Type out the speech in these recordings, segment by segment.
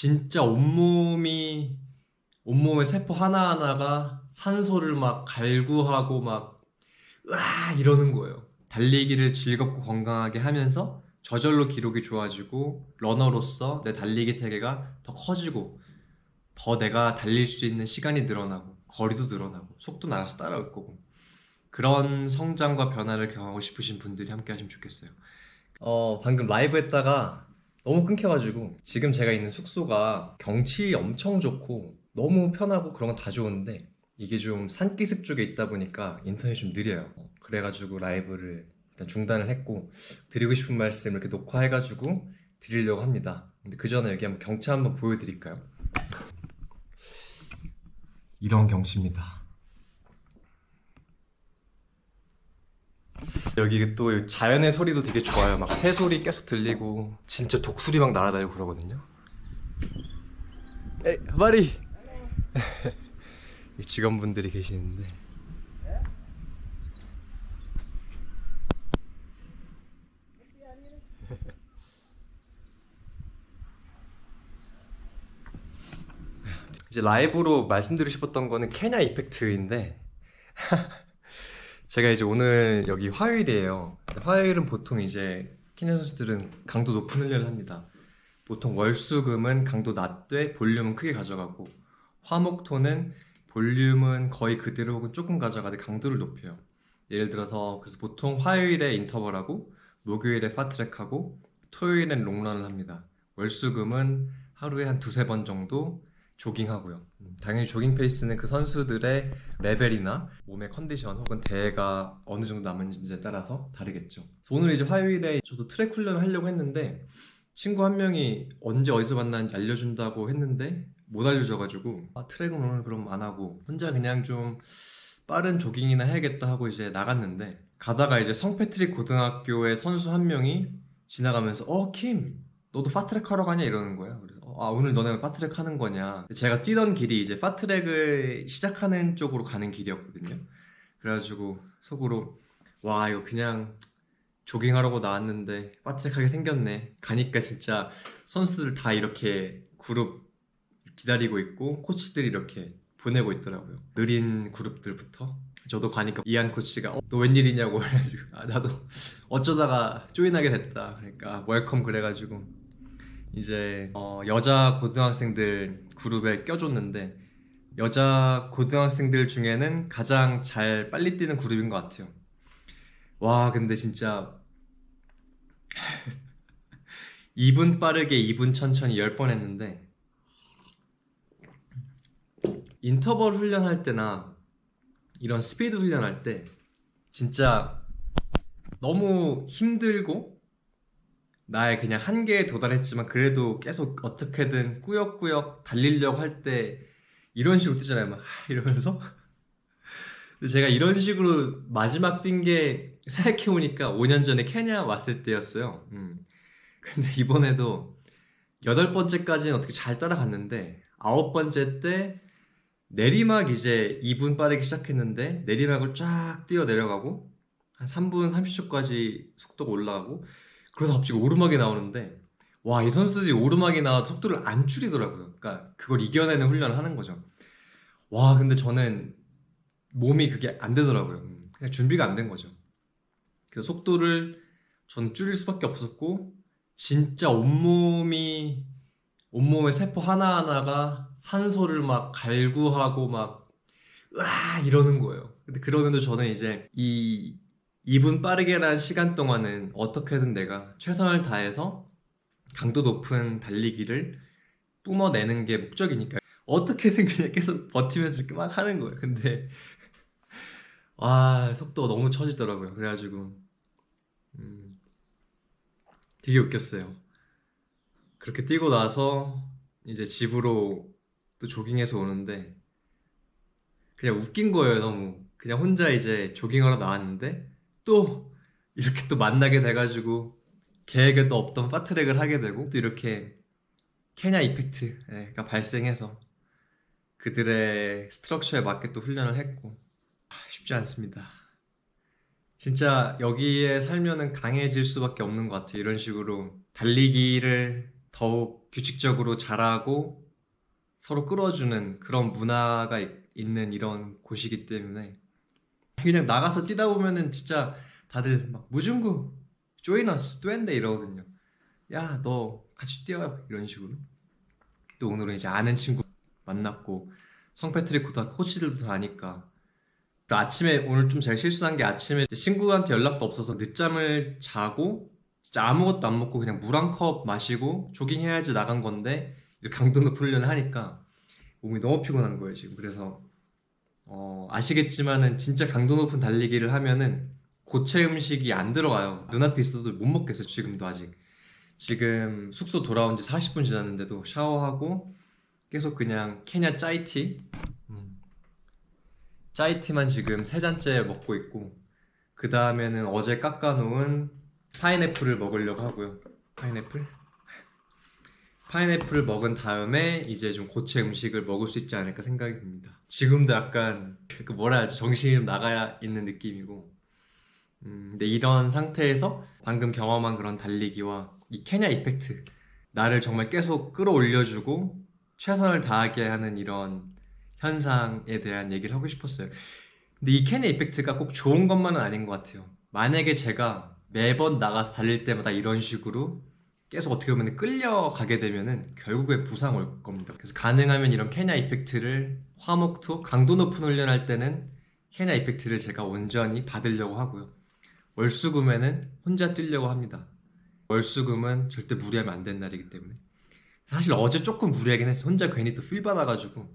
진짜 온몸이 온몸의 세포 하나하나가 산소를 막 갈구하고 막 으아 이러는 거예요. 달리기를 즐겁고 건강하게 하면서 저절로 기록이 좋아지고 러너로서 내 달리기 세계가 더 커지고 더 내가 달릴 수 있는 시간이 늘어나고 거리도 늘어나고 속도 날아서 따라올 거고 그런 성장과 변화를 경험하고 싶으신 분들이 함께 하시면 좋겠어요. 어, 방금 라이브 했다가 너무 끊겨가지고 지금 제가 있는 숙소가 경치 엄청 좋고 너무 편하고 그런 건 다 좋은데 이게 좀 산기슭 쪽에 있다 보니까 인터넷이 좀 느려요. 어, 그래가지고 라이브를 일단 중단을 했고 드리고 싶은 말씀 이렇게 녹화해가지고 드리려고 합니다. 근데 그 전에 여기 한번 경치 한번 보여드릴까요? 이런 경치입니다. 여기 또 자연의 소리도 되게 좋아요. 막 새 소리 계속 들리고 진짜 독수리 막 날아다니고 그러거든요. 에이, 마리. 이 직원분들이 계시는데. 이제 라이브로 말씀드리고 싶었던 거는 케냐 이펙트인데 제가 이제 오늘 여기 화요일이에요. 화요일은 보통 이제 케냐 선수들은 강도 높은 훈련을 합니다. 보통 월수금은 강도 낮되 볼륨은 크게 가져가고 화목토는 볼륨은 거의 그대로 혹은 조금 가져가되 강도를 높여요. 예를 들어서 그래서 보통 화요일에 인터벌하고 목요일에 파트랙하고 토요일엔 롱런을 합니다. 월수금은 하루에 한 두세 번 정도 조깅하고요. 음, 당연히 조깅 페이스는 그 선수들의 레벨이나 몸의 컨디션 혹은 대회가 어느 정도 남은지에 따라서 다르겠죠. 오늘 이제 화요일에 저도 트랙 훈련을 하려고 했는데 친구 한 명이 언제 어디서 만나는지 알려준다고 했는데 못 알려줘가지고 아, 트랙은 오늘 그럼 안 하고 혼자 그냥 좀 빠른 조깅이나 해야겠다 하고 이제 나갔는데 가다가 이제 성패트릭 고등학교의 선수 한 명이 지나가면서 어, 킴, 너도 파트랙 하러 가냐 이러는 거야. 그래서 어, 아, 오늘 너네 파트랙 하는 거냐. 제가 뛰던 길이 이제 파트랙을 시작하는 쪽으로 가는 길이었거든요. 그래가지고 속으로 와, 이거 그냥 조깅하려고 나왔는데 파트랙하게 생겼네. 가니까 진짜 선수들 다 이렇게 그룹 기다리고 있고 코치들이 이렇게 보내고 있더라고요. 느린 그룹들부터. 저도 가니까 이한 코치가 어, 너 웬일이냐고 해가지고 아, 나도 어쩌다가 조인하게 됐다. 그러니까 웰컴 그래가지고 이제 어, 여자 고등학생들 그룹에 껴줬는데 여자 고등학생들 중에는 가장 잘 빨리 뛰는 그룹인 것 같아요. 와 근데 진짜 2분 빠르게 2분 천천히 10번 했는데 인터벌 훈련할 때나 이런 스피드 훈련할 때 진짜 너무 힘들고 나의 그냥 한계에 도달했지만 그래도 계속 어떻게든 꾸역꾸역 달리려고 할 때 이런 식으로 뛰잖아요. 막 이러면서 근데 제가 이런 식으로 마지막 뛴 게 생각해보니까 5년 전에 케냐 왔을 때였어요. 음. 근데 이번에도 여덟 번째까지는 어떻게 잘 따라갔는데 아홉 번째 때 내리막 이제 2분 빠르게 시작했는데 내리막을 쫙 뛰어 내려가고 한 3분 30초까지 속도가 올라가고 그러다 갑자기 오르막이 나오는데 와 이 선수들이 오르막이 나와도 속도를 안 줄이더라고요. 그러니까 그걸 이겨내는 훈련을 하는 거죠. 와 근데 저는 몸이 그게 안 되더라고요. 음, 그냥 준비가 안 된 거죠. 그래서 속도를 저는 줄일 수밖에 없었고 진짜 온몸이 온몸의 세포 하나하나가 산소를 막 갈구하고 막 으아 이러는 거예요. 근데 그러면도 저는 이제 이 2분 빠르게라는 시간 동안은 어떻게든 내가 최선을 다해서 강도 높은 달리기를 뿜어내는 게 목적이니까 어떻게든 그냥 계속 버티면서 이렇게 막 하는 거예요. 근데 와 속도가 너무 처지더라고요. 그래가지고 음, 되게 웃겼어요. 그렇게 뛰고 나서 이제 집으로 또 조깅해서 오는데 그냥 웃긴 거예요, 너무. 그냥 혼자 이제 조깅하러 나왔는데 또 이렇게 또 만나게 돼가지고 계획에도 없던 파트랙을 하게 되고 또 이렇게 케냐 이펙트가 발생해서 그들의 스트럭처에 맞게 또 훈련을 했고 아, 쉽지 않습니다. 진짜 여기에 살면은 강해질 수밖에 없는 것 같아요. 이런 식으로 달리기를 더욱 규칙적으로 잘하고 서로 끌어주는 그런 문화가 있- 있는 이런 곳이기 때문에 그냥 나가서 뛰다 보면은 진짜 다들 막 무중구 조이너스 뚜엔데 이러거든요. 야 너 같이 뛰어요 이런 식으로. 또 오늘은 이제 아는 친구 만났고 성패트릭 고등학교 코치들도 다 아니까 또 아침에 오늘 좀 제가 실수한 게 아침에 친구한테 연락도 없어서 늦잠을 자고 진짜 아무것도 안 먹고 그냥 물 한 컵 마시고 조깅 해야지 나간 건데 강도 높은 훈련을 하니까 몸이 너무 피곤한 거예요 지금 그래서 어, 아시겠지만은 진짜 강도 높은 달리기를 하면은 고체 음식이 안 들어가요 눈앞에 있어도 못 먹겠어요 지금도 아직 지금 숙소 돌아온 지 40분 지났는데도 샤워하고 계속 그냥 케냐 짜이티 음. 짜이티만 지금 세 잔째 먹고 있고 그 다음에는 어제 깎아놓은 파인애플을 먹으려고 하고요 파인애플? 파인애플을 먹은 다음에 이제 좀 고체 음식을 먹을 수 있지 않을까 생각이 듭니다 지금도 약간 그 뭐라 해야지 정신이 좀 나가 있는 느낌이고 음, 근데 이런 상태에서 방금 경험한 그런 달리기와 이 케냐 이펙트 나를 정말 계속 끌어올려주고 최선을 다하게 하는 이런 현상에 대한 얘기를 하고 싶었어요. 근데 이 케냐 이펙트가 꼭 좋은 것만은 아닌 것 같아요. 만약에 제가 매번 나가서 달릴 때마다 이런 식으로 계속 어떻게 보면 끌려가게 되면은 결국에 부상 올 겁니다. 그래서 가능하면 이런 케냐 이펙트를 화목토 강도 높은 훈련할 때는 케냐 이펙트를 제가 온전히 받으려고 하고요. 월수금에는 혼자 뛰려고 합니다. 월수금은 절대 무리하면 안 되는 날이기 때문에. 사실 어제 조금 무리하긴 했어. 혼자 괜히 또 필 받아가지고.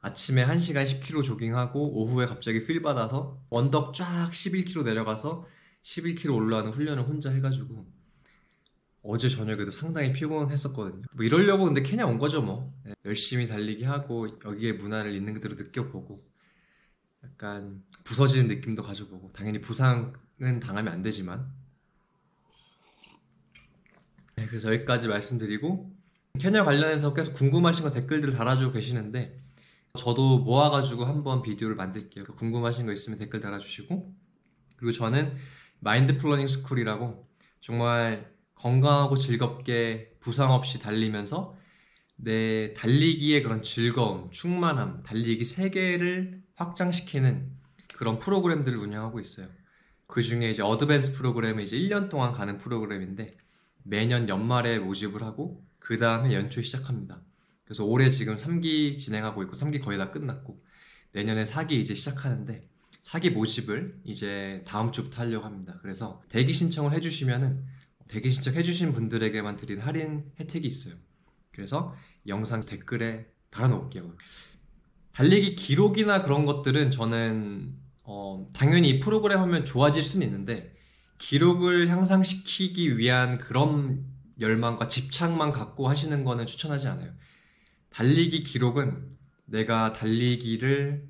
아침에 1시간 10km 조깅하고 오후에 갑자기 필 받아서 언덕 쫙 11km 내려가서 11km 올라가는 훈련을 혼자 해가지고 어제 저녁에도 상당히 피곤했었거든요. 뭐 이러려고 근데 케냐 온 거죠 뭐. 네, 열심히 달리기 하고 여기에 문화를 있는 그대로 느껴보고 약간 부서지는 느낌도 가져보고 당연히 부상은 당하면 안 되지만 네, 그래서 여기까지 말씀드리고 케냐 관련해서 계속 궁금하신 거 댓글들 달아주고 계시는데 저도 모아가지고 한번 비디오를 만들게요. 궁금하신 거 있으면 댓글 달아주시고 그리고 저는 마인드 플러닝 스쿨이라고 정말 건강하고 즐겁게 부상 없이 달리면서 내 달리기의 그런 즐거움, 충만함, 달리기 세계를 확장시키는 그런 프로그램들을 운영하고 있어요. 그 중에 이제 어드밴스 프로그램은 이제 1년 동안 가는 프로그램인데 매년 연말에 모집을 하고 그 다음에 연초에 시작합니다. 그래서 올해 지금 3기 진행하고 있고 3기 거의 다 끝났고 내년에 4기 이제 시작하는데 4기 모집을 이제 다음 주부터 하려고 합니다. 그래서 대기 신청을 해주시면은 대기 신청 해주신 분들에게만 드린 할인 혜택이 있어요. 그래서 영상 댓글에 달아놓을게요. 달리기 기록이나 그런 것들은 저는 어, 당연히 이 프로그램 하면 좋아질 수는 있는데 기록을 향상시키기 위한 그런 열망과 집착만 갖고 하시는 거는 추천하지 않아요. 달리기 기록은 내가 달리기를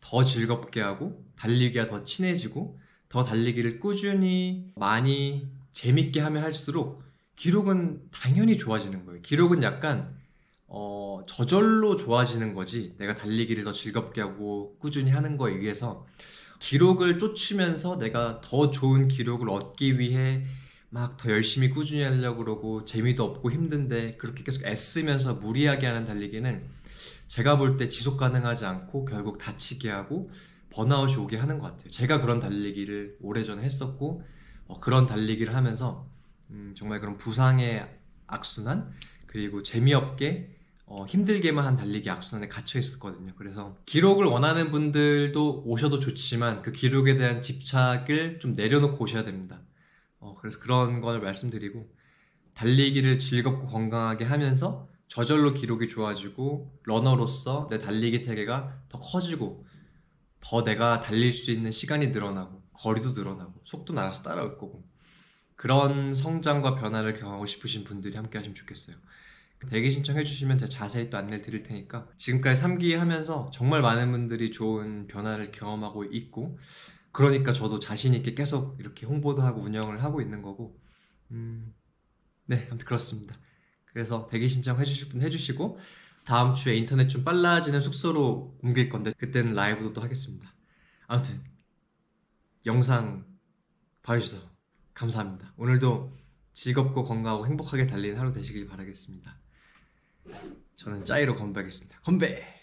더 즐겁게 하고 달리기와 더 친해지고 더 달리기를 꾸준히 많이 재밌게 하면 할수록 기록은 당연히 좋아지는 거예요. 기록은 약간 어, 저절로 좋아지는 거지. 내가 달리기를 더 즐겁게 하고 꾸준히 하는 거에 의해서 기록을 쫓으면서 내가 더 좋은 기록을 얻기 위해 막 더 열심히 꾸준히 하려고 그러고 재미도 없고 힘든데 그렇게 계속 애쓰면서 무리하게 하는 달리기는 제가 볼 때 지속 가능하지 않고 결국 다치게 하고 번아웃이 오게 하는 것 같아요. 제가 그런 달리기를 오래전에 했었고 어, 그런 달리기를 하면서 음, 정말 그런 부상의 악순환 그리고 재미없게 어, 힘들게만 한 달리기 악순환에 갇혀 있었거든요. 그래서 기록을 원하는 분들도 오셔도 좋지만 그 기록에 대한 집착을 좀 내려놓고 오셔야 됩니다. 어, 그래서 그런 걸 말씀드리고 달리기를 즐겁고 건강하게 하면서 저절로 기록이 좋아지고 러너로서 내 달리기 세계가 더 커지고 더 내가 달릴 수 있는 시간이 늘어나고 거리도 늘어나고 속도 알아서 따라올 거고 그런 성장과 변화를 경험하고 싶으신 분들이 함께 하시면 좋겠어요. 대기 신청해 주시면 제가 자세히 또 안내를 드릴 테니까 지금까지 3기 하면서 정말 많은 분들이 좋은 변화를 경험하고 있고 그러니까 저도 자신 있게 계속 이렇게 홍보도 하고 운영을 하고 있는 거고 음, 네 아무튼 그렇습니다. 그래서 대기 신청 해 주실 분 해주시고 다음 주에 인터넷 좀 빨라지는 숙소로 옮길 건데 그때는 라이브도 또 하겠습니다. 아무튼 영상 봐주셔서 감사합니다. 오늘도 즐겁고 건강하고 행복하게 달리는 하루 되시길 바라겠습니다. 저는 짜이로 건배하겠습니다. 건배!